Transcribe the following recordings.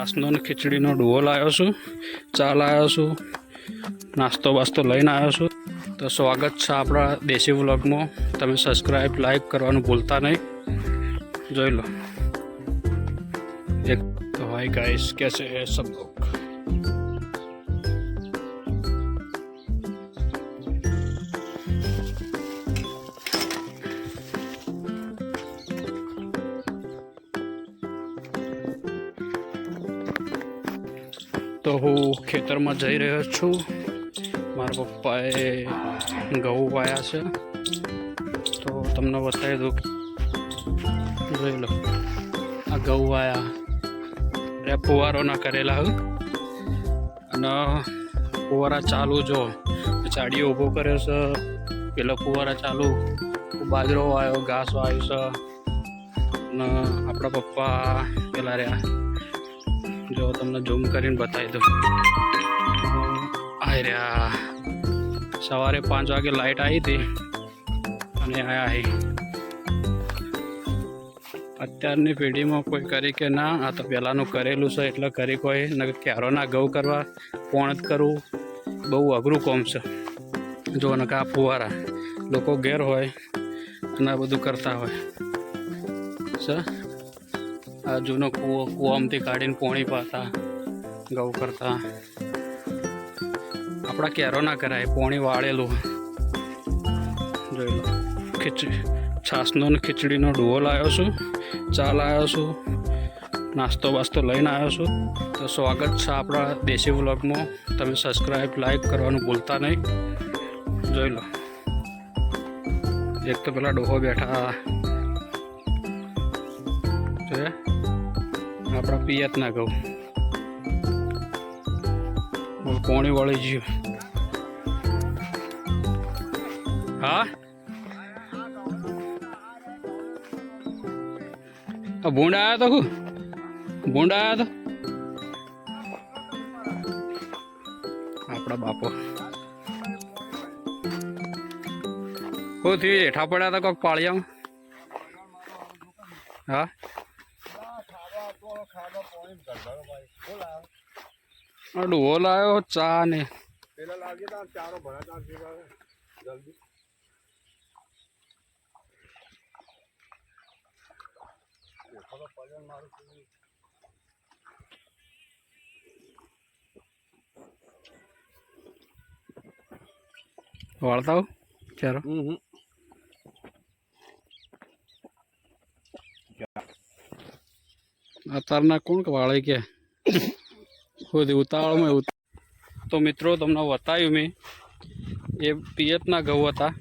નાસ્તો ને ખીચડીનો ડુઓ લાવ્યો છું, ચા લાવ્યો છું, નાસ્તો બાસ્તો લઈને આવ્યો છું. તો સ્વાગત છે આપણા દેશી વ્લોગમાં. તમે સબસ્ક્રાઈબ લાઈક કરવાનું ભૂલતા નહીં. જોઈ લો. એક તો હાય ગાઈસ કેસે હે સબ લોગ? તો હું ખેતરમાં જઈ રહ્યો છું. મારા પપ્પાએ ઘઉં વાયા છે. તો તમને બતાવી દઉં જોઈ લો. આ ઘઉં વાયા. રે ફુવારોના કરેલા અને ફુવારા ચાલુ જો. ચાડીઓ ઊભો કર્યો છે. પેલો ફુવારા ચાલુ. બાજરો વાયો, ઘાસ વાયું છે. અને આપણા પપ્પા પેલા રહ્યા. જો તમને ઝૂમ કરીને બતાવી દઉં. આઈ રહ્યા સવારે પાંચ વાગે લાઈટ આવી હતી અને આયા અહીં અત્યારની પેઢીમાં કોઈ કરી કે ના, આ તો પહેલાંનું કરેલું છે, એટલે કરી કોઈ. ન ક્યારોના ગૌ કરવા, પોણ જ કરવું બહુ અઘરું કોમ છે. જો ને આ ફુવારા લોકો ઘેર હોય અને આ બધું કરતા હોય. છે આ જૂનો કૂવો, કૂવામાંથી કાઢીને પોણી પાતા, ઘઉં કરતા. આપણા કેરો ના કરાય, પોણી વાળેલું. જોઈ લો. ખીચડી છાસનો ને ખીચડીનો ડુઓ લાવ્યો છું, ચા લાવ્યો છું, નાસ્તો બાસ્તો લઈને આવ્યો છું. તો સ્વાગત છે આપણા દેશી વ્લોગમાં. તમે સબસ્ક્રાઈબ લાઈક કરવાનું ભૂલતા નહીં. જોઈ લો. એક તો પેલા ડોહો બેઠા. આપણા પિયતના ઘઉં. કોણી વળી ગયું. હા? ભૂંડ આવ્યો તો હું? ભૂંડ આવ્યો તો? આપણા બાપો. હું થયું હેઠા પડ્યા કોક પાળિયામાં? હા? ડુઓ લાવ્યો ચા ને. પેલા લાગી તા ચારો ભરા તા જલ્દી. વાળતા આવું હમ હમ. અત્યારના કોણ વાળે કે? ખુદ ઉતાવળમાં ઉત તો મિત્રો, તમને બતાવ્યું મેં. એ પિયતના ઘઉં હતા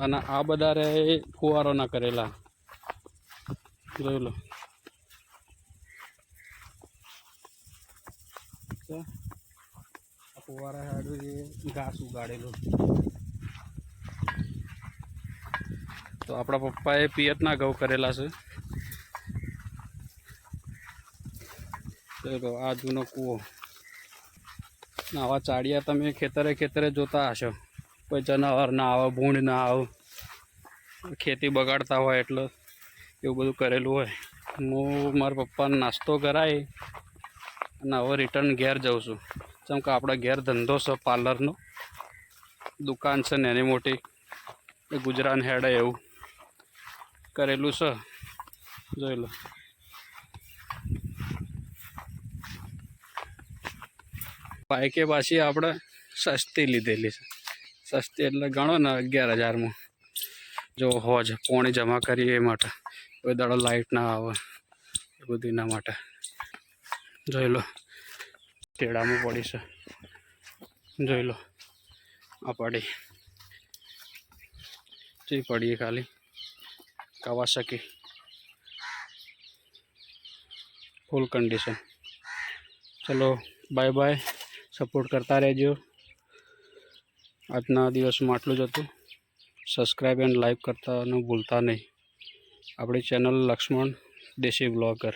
અને આ બધા રે ફુવારોના કરેલા. જોઈ લો. ફુવારા હાડું ઘાસ ઉગાડેલું. તો આપણા પપ્પાએ પિયતના ઘઉં કરેલા છે. ચલો, આ જૂનો કૂવો. નાવા ચાડિયા તમે ખેતરે ખેતરે જોતા હશો. કોઈ જનાવર ના આવે, ભૂંડ ના આવે. ખેતી બગાડતા હોય એટલે એવું બધું કરેલું હોય. હું મારા પપ્પાને નાસ્તો કરાય અને હવે રિટર્ન ઘેર જાઉં છું. જેમ કે આપણા ઘેર ધંધો છે પાર્લરનો દુકાન છે નાની મોટી. ગુજરાન હેડે એવું કરેલું છે. જોઈ લો. બાઈકે પાછી આપણે સસ્તી લીધેલી છે. સસ્તી એટલે ગણો ને અગિયાર હજારમાં. જો હોજ, પોણી જમા કરીએ એ માટે. કોઈ દાડો લાઇટ ના આવે, એ બધું એના માટે. જોઈ લો તેડામાં પડી છે. જોઈ લો, આ પડી. જઈ પડીએ ખાલી? કાવાસાકી ફૂલ કન્ડિશન ચલો બાય બાય સપોર્ટ કરતા રહેજો. આજના દિવસમાં આટલું જ હતું. સબસ્ક્રાઈબ એન્ડ લાઈક કરતાનું ભૂલતા નહીં. આપણી ચેનલ લક્ષ્મણ દેશી બ્લોગર